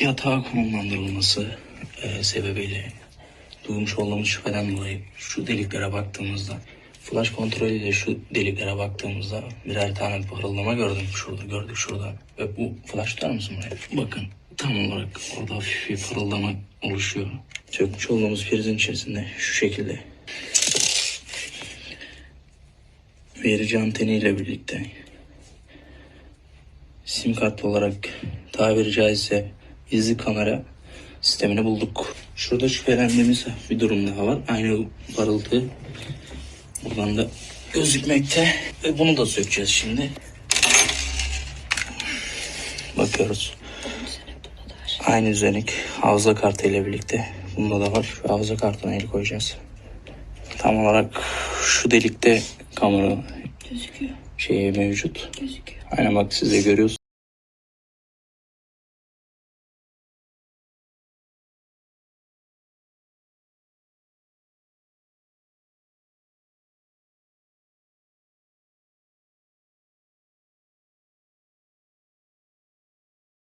yatağa konumlandırılması e, sebebiyle duymuş olduğumuz şüpheden dolayı şu deliklere baktığımızda flash kontrolüyle şu deliklere baktığımızda birer tane parıldama gördüm şurada gördük şurada ve bu flash tutar mısın buraya? Bakın tam olarak orada hafif bir parıldama oluşuyor. Sökmüş olduğumuz prizin içerisinde şu şekilde verici anteniyle birlikte sim kart olarak tabiri caizse izli kamera sistemini bulduk. Şurada şüphelendiğimiz bir durum daha var. Aynı parıltı buradan da gözükmekte. Ve bunu da sökeceğiz şimdi. Bakıyoruz. Aynı üzerik hafıza kartı ile birlikte. Bunda da var. Şu kartına el koyacağız. Tam olarak şu delikte kamera Gözüküyor. şeyi mevcut. Gözüküyor. Aynen bak siz de görüyorsunuz.